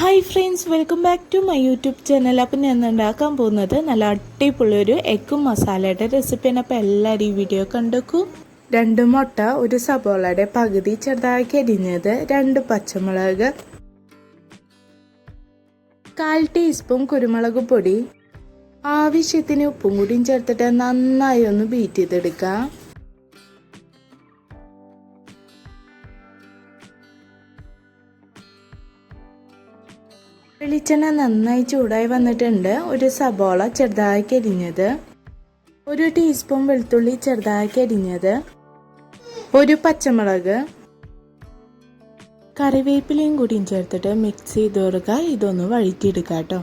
Hi friends welcome back to my YouTube channel appam ഞാൻ ഉണ്ടാക്കാൻ പോകുന്നത് നല്ല അടിപൊളിയൊരു എഗ്ഗും മസാലയുടെ റെസിപ്പിയാണ് അപ്പോൾ എല്ലാവരും ഈ വീഡിയോ കണ്ടേക്കൂ. രണ്ട് മുട്ട ഒരു സബോളയുടെ പകുതി ചെറുതാക്കി അരിഞ്ഞത് രണ്ട് പച്ചമുളക് കാൽ ടീസ്പൂൺ കുരുമുളക് പൊടി ആവശ്യത്തിന് ഉപ്പും കൂടിയും ചേർത്തിട്ട് നന്നായി ഒന്ന് ബീറ്റ് ചെയ്തെടുക്കാം. വെളിച്ചെണ്ണ നന്നായി ചൂടായി വന്നിട്ടുണ്ട്. ഒരു സബോള ചെറുതാക്കി അരിഞ്ഞത്. ഒരു ടീസ്പൂൺ വെളുത്തുള്ളി ചെറുതാക്കി അരിഞ്ഞത്. ഒരു പച്ചമുളക്. കറിവേപ്പിലയും കൂടിയും ചേർത്തിട്ട് മിക്സ് ചെയ്ത് കൊടുക്കുക ഇതൊന്ന് വഴറ്റിയെടുക്കുക കേട്ടോ.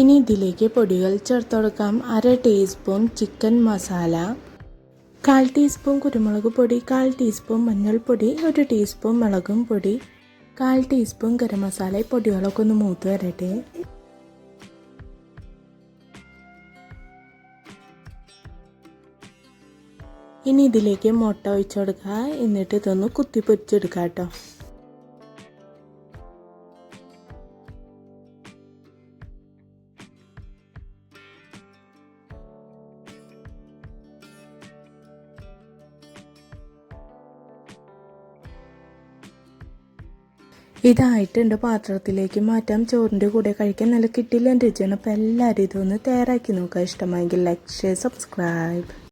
ഇനി ഇതിലേക്ക് പൊടികൾ ചേർത്ത് കൊടുക്കാം. അര ടീസ്പൂൺ ചിക്കൻ മസാല കാൽ ടീസ്പൂൺ കുരുമുളക് പൊടി കാൽ ടീസ്പൂൺ മഞ്ഞൾപ്പൊടി ഒരു ടീസ്പൂൺ മുളകും പൊടി കാൽ ടീസ്പൂൺ ഗരം മസാല. പൊടികളൊക്കെ ഒന്ന് മൂത്ത് വരട്ടെ. ഇനി ഇതിലേക്ക് മുട്ട ഒഴിച്ചു കൊടുക്കുക. എന്നിട്ട് ഇതൊന്ന് കുത്തി പൊരിച്ചെടുക്കാം കേട്ടോ. ഇതായിട്ടുണ്ട് പാത്രത്തിലേക്ക് മാറ്റാം. ചോറിന്റെ കൂടെ കഴിക്കാൻ നല്ല കിട്ടില്ല രുചിയാണ് അപ്പോൾ എല്ലാവരും ഇതൊന്ന് തയ്യാറാക്കി നോക്കുക. ഇഷ്ടമായെങ്കിൽ ലൈക്ക് ഷെയർ സബ്സ്ക്രൈബ്